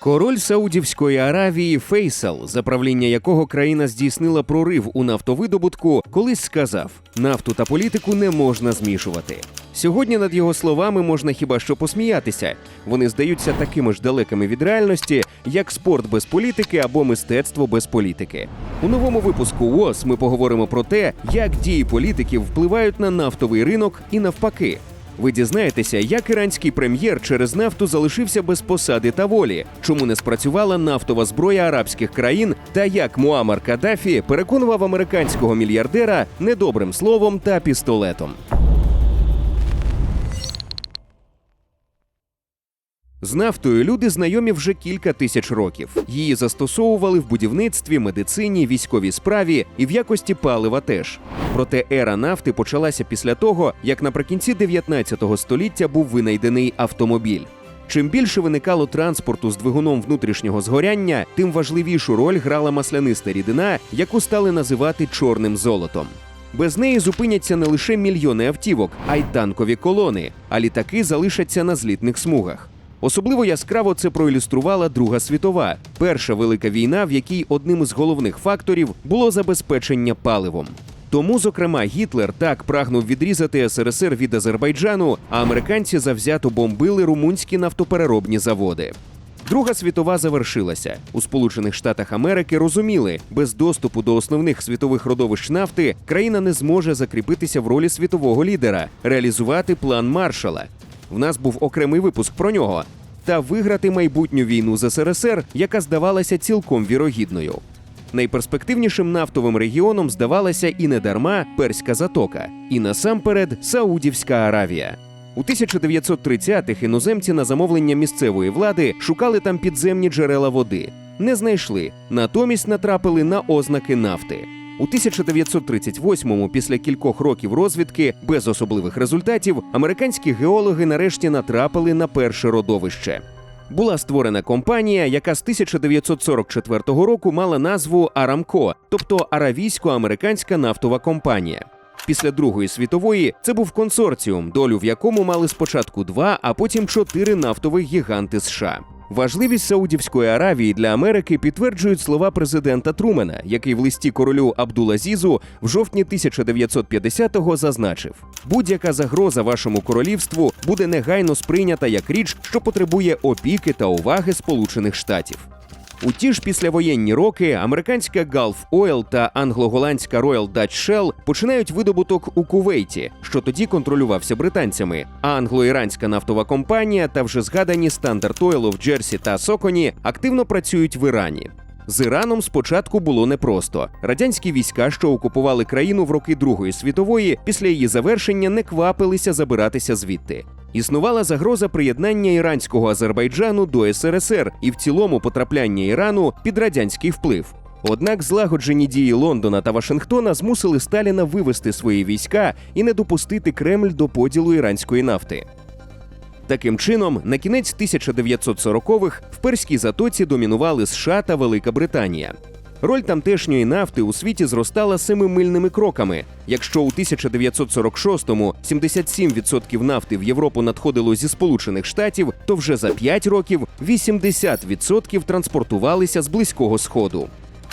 Король Саудівської Аравії Фейсал, за правління якого країна здійснила прорив у нафтовидобутку, колись сказав: нафту та політику не можна змішувати. Сьогодні над його словами можна хіба що посміятися. Вони здаються такими ж далекими від реальності, як спорт без політики або мистецтво без політики. У новому випуску ВОЗ ми поговоримо про те, як дії політиків впливають на нафтовий ринок і навпаки. Ви дізнаєтеся, як іранський прем'єр через нафту залишився без посади та волі, чому не спрацювала нафтова зброя арабських країн, та як Муамар Каддафі переконував американського мільярдера недобрим словом та пістолетом. З нафтою люди знайомі вже кілька тисяч років. Її застосовували в будівництві, медицині, військовій справі і в якості палива теж. Проте ера нафти почалася після того, як наприкінці 19 століття був винайдений автомобіль. Чим більше виникало транспорту з двигуном внутрішнього згоряння, тим важливішу роль грала масляниста рідина, яку стали називати чорним золотом. Без неї зупиняться не лише мільйони автівок, а й танкові колони, а літаки залишаться на злітних смугах. Особливо яскраво це проілюструвала Друга світова, перша велика війна, в якій одним із головних факторів було забезпечення паливом. Тому, зокрема, Гітлер так прагнув відрізати СРСР від Азербайджану, а американці завзято бомбили румунські нафтопереробні заводи. Друга світова завершилася. У Сполучених Штатах Америки розуміли, без доступу до основних світових родовищ нафти країна не зможе закріпитися в ролі світового лідера, реалізувати план Маршала. В нас був окремий випуск про нього. Та виграти майбутню війну з СРСР, яка здавалася цілком вірогідною. Найперспективнішим нафтовим регіоном здавалася і не дарма Перська затока, і насамперед Саудівська Аравія. У 1930-х іноземці на замовлення місцевої влади шукали там підземні джерела води. Не знайшли, натомість натрапили на ознаки нафти. У 1938-му, після кількох років розвідки без особливих результатів, американські геологи нарешті натрапили на перше родовище. Була створена компанія, яка з 1944 року мала назву Арамко, тобто Аравійсько-американська нафтова компанія. Після Другої світової це був консорціум, долю в якому мали спочатку два, а потім чотири нафтових гіганти США. Важливість Саудівської Аравії для Америки підтверджують слова президента Трумена, який в листі королю Абдулазізу в жовтні 1950-го зазначив: будь-яка загроза вашому королівству буде негайно сприйнята як річ, що потребує опіки та уваги Сполучених Штатів. У ті ж післявоєнні роки американська Gulf Oil та англо-голландська Royal Dutch Shell починають видобуток у Кувейті, що тоді контролювався британцями. А англо-іранська нафтова компанія та вже згадані Standard Oil в Джерсі та Соконі активно працюють в Ірані. З Іраном спочатку було непросто. Радянські війська, що окупували країну в роки Другої світової, після її завершення не квапилися забиратися звідти. Існувала загроза приєднання іранського Азербайджану до СРСР і в цілому потрапляння Ірану під радянський вплив. Однак злагоджені дії Лондона та Вашингтона змусили Сталіна вивести свої війська і не допустити Кремль до поділу іранської нафти. Таким чином, на кінець 1940-х в перській затоці домінували США та Велика Британія. Роль тамтешньої нафти у світі зростала семимильними кроками. Якщо у 1946-му 77% нафти в Європу надходило зі Сполучених Штатів, то вже за 5 років 80% транспортувалися з близького сходу.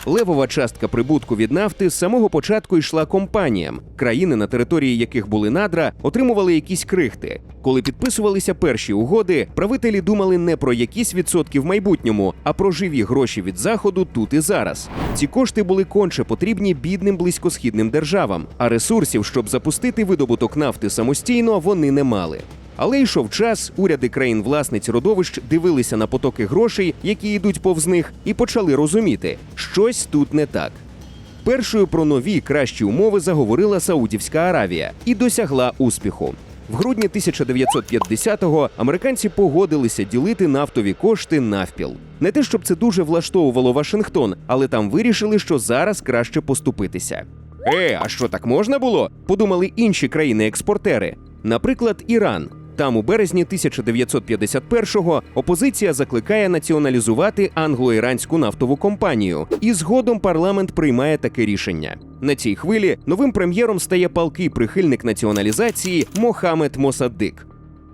Левова частка прибутку від нафти з самого початку йшла компаніям. Країни, на території яких були надра, отримували якісь крихти. Коли підписувалися перші угоди, правителі думали не про якісь відсотки в майбутньому, а про живі гроші від заходу тут і зараз. Ці кошти були конче потрібні бідним близькосхідним державам, а ресурсів, щоб запустити видобуток нафти самостійно, вони не мали. Але йшов час, уряди країн-власниць родовищ дивилися на потоки грошей, які йдуть повз них, і почали розуміти, щось тут не так. Першою про нові кращі умови заговорила Саудівська Аравія і досягла успіху. В грудні 1950-го американці погодилися ділити нафтові кошти навпіл. Не те, щоб це дуже влаштовувало Вашингтон, але там вирішили, що зараз краще поступитися. Е, а що так можна було? Подумали інші країни-експортери, наприклад, Іран. Там у березні 1951-го опозиція закликає націоналізувати англо-іранську нафтову компанію, і згодом парламент приймає таке рішення. На цій хвилі новим прем'єром стає палкий прихильник націоналізації Мохамед Мосаддик.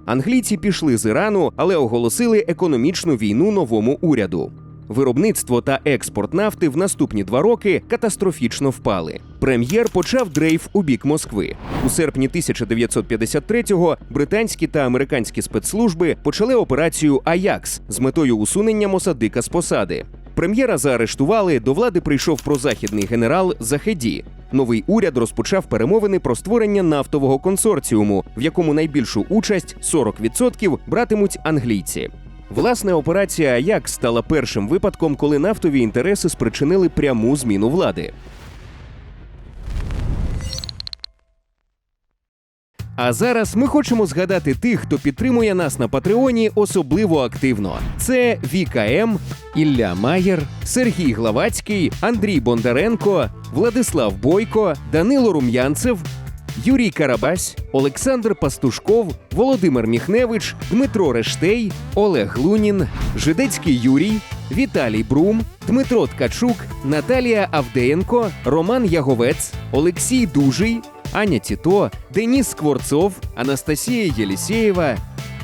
Англійці пішли з Ірану, але оголосили економічну війну новому уряду. Виробництво та експорт нафти в наступні два роки катастрофічно впали. Прем'єр почав дрейф у бік Москви. У серпні 1953-го британські та американські спецслужби почали операцію Аякс з метою усунення Мосадика з посади. Прем'єра заарештували. До влади прийшов прозахідний генерал Захеді. Новий уряд розпочав перемовини про створення нафтового консорціуму, в якому найбільшу участь 40% братимуть англійці. Власне, операція Аякс стала першим випадком, коли нафтові інтереси спричинили пряму зміну влади. А зараз ми хочемо згадати тих, хто підтримує нас на Патреоні особливо активно. Це Віка М, Ілля Маєр, Сергій Главацький, Андрій Бондаренко, Владислав Бойко, Данило Рум'янцев, Юрій Карабась, Олександр Пастушков, Володимир Міхневич, Дмитро Рештей, Олег Лунін, Жидецький Юрій, Віталій Брум, Дмитро Ткачук, Наталія Авдеєнко, Роман Яговець, Олексій Дужий, Аня Тіто, Деніс Скворцов, Анастасія Єлісєєва,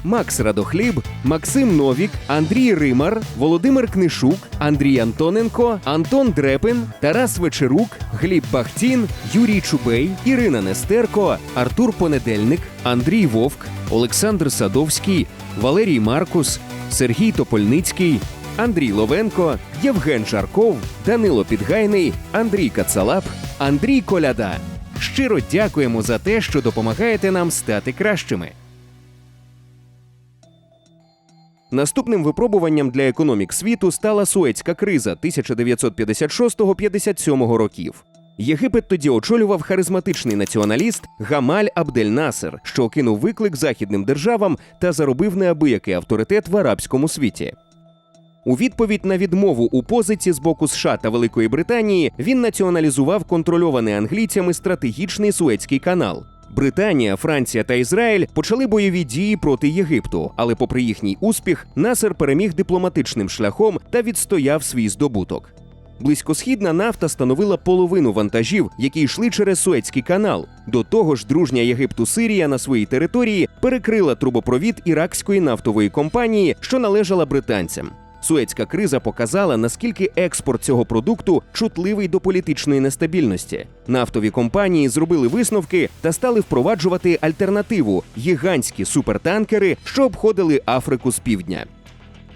Макс Радохліб, Максим Новік, Андрій Римар, Володимир Книшук, Андрій Антоненко, Антон Дрепин, Тарас Вечерук, Гліб Бахтін, Юрій Чубей, Ірина Нестерко, Артур Понедельник, Андрій Вовк, Олександр Садовський, Валерій Маркус, Сергій Топольницький, Андрій Ловенко, Євген Жарков, Данило Підгайний, Андрій Кацалап, Андрій Коляда. Щиро дякуємо за те, що допомагаєте нам стати кращими. Наступним випробуванням для економік світу стала Суецька криза 1956-57 років. Єгипет тоді очолював харизматичний націоналіст Гамаль Абдель Насер, що кинув виклик західним державам та заробив неабиякий авторитет в арабському світі. У відповідь на відмову у позиці з боку США та Великої Британії він націоналізував контрольований англійцями стратегічний Суецький канал. Британія, Франція та Ізраїль почали бойові дії проти Єгипту, але, попри їхній успіх, Насер переміг дипломатичним шляхом та відстояв свій здобуток. Близькосхідна нафта становила половину вантажів, які йшли через Суецький канал. До того ж, дружня Єгипту Сирія на своїй території перекрила трубопровід іракської нафтової компанії, що належала британцям. Суецька криза показала, наскільки експорт цього продукту чутливий до політичної нестабільності. Нафтові компанії зробили висновки та стали впроваджувати альтернативу гігантські супертанкери, що обходили Африку з півдня.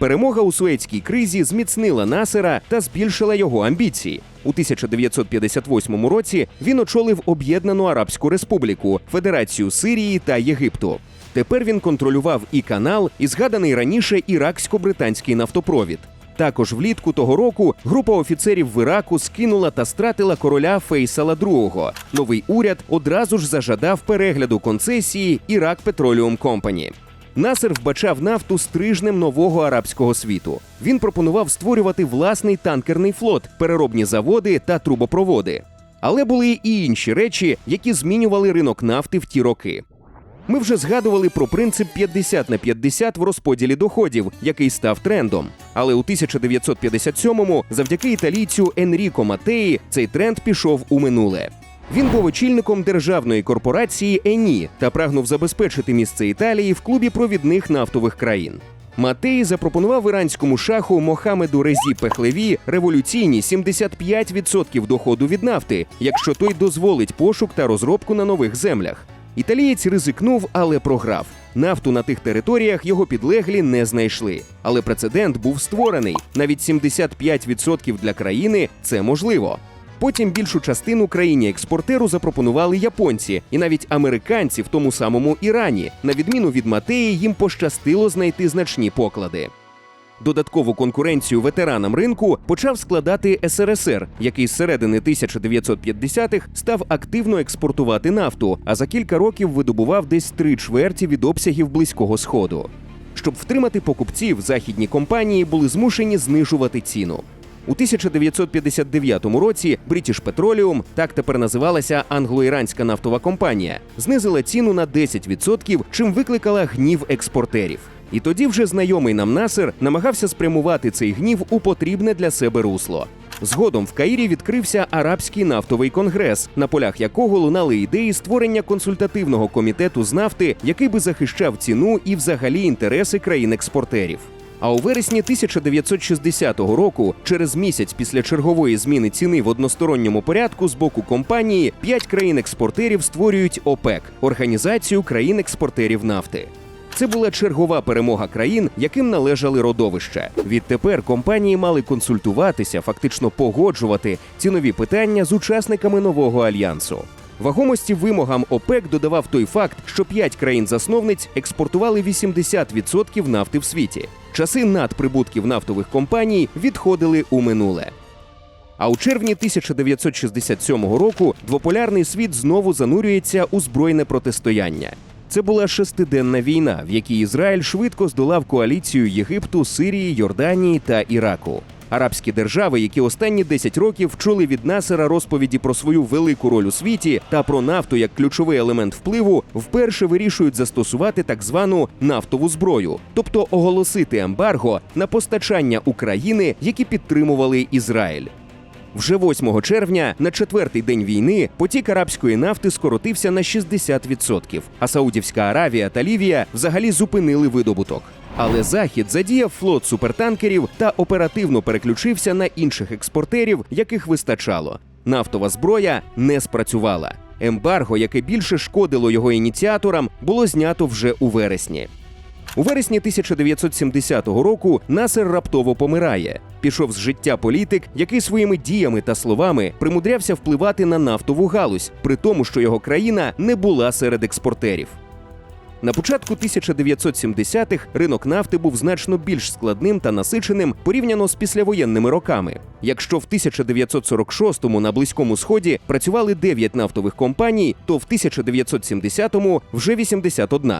Перемога у Суецькій кризі зміцнила Насера та збільшила його амбіції. У 1958 році він очолив Об'єднану Арабську Республіку, Федерацію Сирії та Єгипту. Тепер він контролював і канал, і згаданий раніше іраксько-британський нафтопровід. Також влітку того року група офіцерів в Іраку скинула та стратила короля Фейсала II. Новий уряд одразу ж зажадав перегляду концесії Ірак Petroleum Company. Насер вбачав нафту стрижнем нового арабського світу. Він пропонував створювати власний танкерний флот, переробні заводи та трубопроводи. Але були і інші речі, які змінювали ринок нафти в ті роки. Ми вже згадували про принцип 50 на 50 в розподілі доходів, який став трендом. Але у 1957-му, завдяки італійцю Енріко Матеї, цей тренд пішов у минуле. Він був очільником державної корпорації Ені та прагнув забезпечити місце Італії в клубі провідних нафтових країн. Матеї запропонував іранському шаху Мохамеду Резі Пехлеві революційні 75% доходу від нафти, якщо той дозволить пошук та розробку на нових землях. Італієць ризикнув, але програв. Нафту на тих територіях його підлеглі не знайшли. Але прецедент був створений. Навіть 75% для країни це можливо. Потім більшу частину країні експортеру запропонували японці, і навіть американці в тому самому Ірані. На відміну від Матеї, їм пощастило знайти значні поклади. Додаткову конкуренцію ветеранам ринку почав складати СРСР, який з середини 1950-х став активно експортувати нафту, а за кілька років видобував десь три чверті від обсягів близького сходу. Щоб втримати покупців, західні компанії були змушені знижувати ціну. У 1959 році British Petroleum, так тепер називалася англо-іранська нафтова компанія, знизила ціну на 10%, чим викликала гнів експортерів. І тоді вже знайомий нам Насер намагався спрямувати цей гнів у потрібне для себе русло. Згодом в Каїрі відкрився арабський нафтовий конгрес, на полях якого лунали ідеї створення консультативного комітету з нафти, який би захищав ціну і взагалі інтереси країн-експортерів. А у вересні 1960 року, через місяць після чергової зміни ціни в односторонньому порядку з боку компанії, п'ять країн-експортерів створюють ОПЕК організацію країн-експортерів нафти. Це була чергова перемога країн, яким належали родовища. Відтепер компанії мали консультуватися, фактично погоджувати цінові питання з учасниками нового альянсу. Вагомості вимогам ОПЕК додавав той факт, що п'ять країн-засновниць експортували 80% нафти в світі. Часи надприбутків нафтових компаній відходили у минуле. А у червні 1967 року двополярний світ знову занурюється у збройне протистояння. Це була шестиденна війна, в якій Ізраїль швидко здолав коаліцію Єгипту, Сирії, Йорданії та Іраку. Арабські держави, які останні 10 років чули від Насера розповіді про свою велику роль у світі та про нафту як ключовий елемент впливу, вперше вирішують застосувати так звану нафтову зброю, тобто оголосити ембарго на постачання України, які підтримували Ізраїль. Вже 8 червня, на четвертий день війни, потік арабської нафти скоротився на 60%, а Саудівська Аравія та Лівія взагалі зупинили видобуток. Але Захід задіяв флот супертанкерів та оперативно переключився на інших експортерів, яких вистачало. Нафтова зброя не спрацювала. Ембарго, яке більше шкодило його ініціаторам, було знято вже у вересні. У вересні 1970 року Насер раптово помирає. Пішов з життя політик, який своїми діями та словами примудрявся впливати на нафтову галузь, при тому, що його країна не була серед експортерів. На початку 1970-х ринок нафти був значно більш складним та насиченим порівняно з післявоєнними роками. Якщо в 1946-му на Близькому Сході працювали 9 нафтових компаній, то в 1970-му вже 81.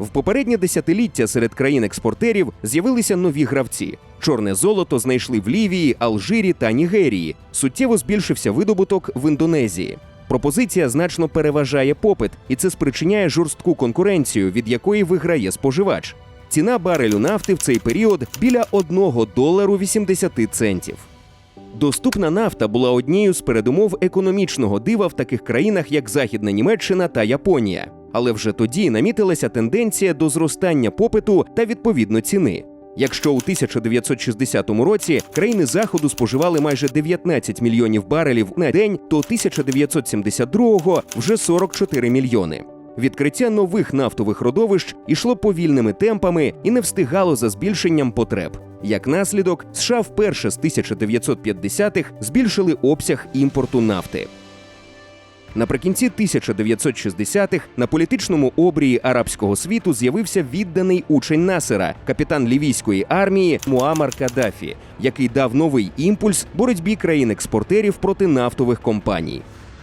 В попереднє десятиліття серед країн-експортерів з'явилися нові гравці. Чорне золото знайшли в Лівії, Алжирі та Нігерії. Суттєво збільшився видобуток в Індонезії. Пропозиція значно переважає попит, і це спричиняє жорстку конкуренцію, від якої виграє споживач. Ціна барелю нафти в цей період біля 1 долару 80 центів. Доступна нафта була однією з передумов економічного дива в таких країнах, як Західна Німеччина та Японія. Але вже тоді намітилася тенденція до зростання попиту та відповідно ціни. Якщо у 1960 році країни заходу споживали майже 19 мільйонів барелів на день, то 1972-го вже 44 мільйони. Відкриття нових нафтових родовищ ішло повільними темпами і не встигало за збільшенням потреб. Як наслідок, США вперше з 1950-х збільшили обсяг імпорту нафти. Наприкінці 1960-х на політичному обрії арабського світу з'явився відданий учень Насера, капітан лівійської армії Муамар Каддафі, який дав новий імпульс боротьбі країн-експортерів проти нафтових компаній.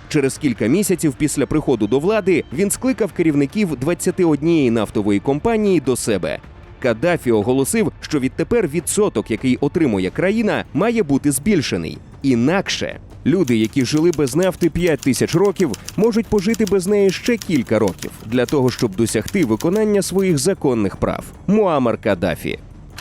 Через кілька місяців після приходу до влади він скликав керівників 21 нафтової компанії до себе. Каддафі оголосив, що відтепер відсоток, який отримує країна, має бути збільшений. Інакше люди, які жили без нафти 5 тисяч років, можуть пожити без неї ще кілька років для того, щоб досягти виконання своїх законних прав. Муамар Каддафі.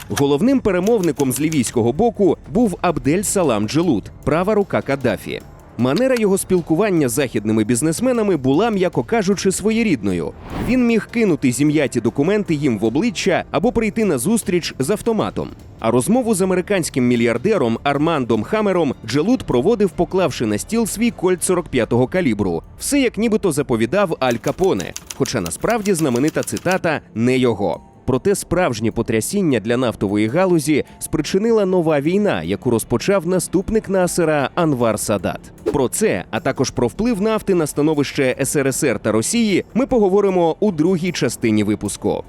Головним перемовником з лівійського боку був Абдель Салам Джелут, права рука Каддафі. Манера його спілкування з західними бізнесменами була, м'яко кажучи, своєрідною. Він міг кинути зім'яті документи їм в обличчя або прийти на зустріч з автоматом. А розмову з американським мільярдером Армандом Хамером Джелут проводив, поклавши на стіл свій кольт 45-го калібру. Все як нібито заповідав Аль Капоне. Хоча насправді знаменита цитата не його. Проте справжнє потрясіння для нафтової галузі спричинила нова війна, яку розпочав наступник Насера Анвар Садат. Про це, а також про вплив нафти на становище СРСР та Росії, ми поговоримо у другій частині випуску.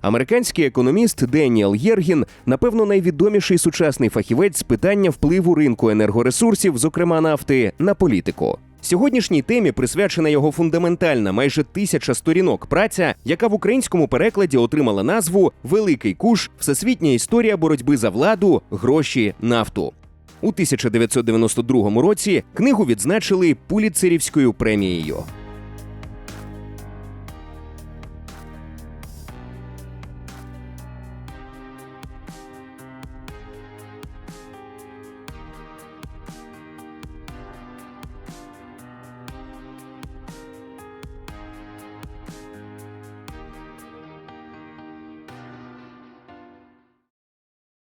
Американський економіст Деніел Єргін, напевно, найвідоміший сучасний фахівець з питання впливу ринку енергоресурсів, зокрема нафти, на політику. Сьогоднішній темі присвячена його фундаментальна, майже тисяча сторінок праця, яка в українському перекладі отримала назву Великий куш Всесвітня історія боротьби за владу, гроші, нафту. У 1992 році книгу відзначили Пуліцерівською премією.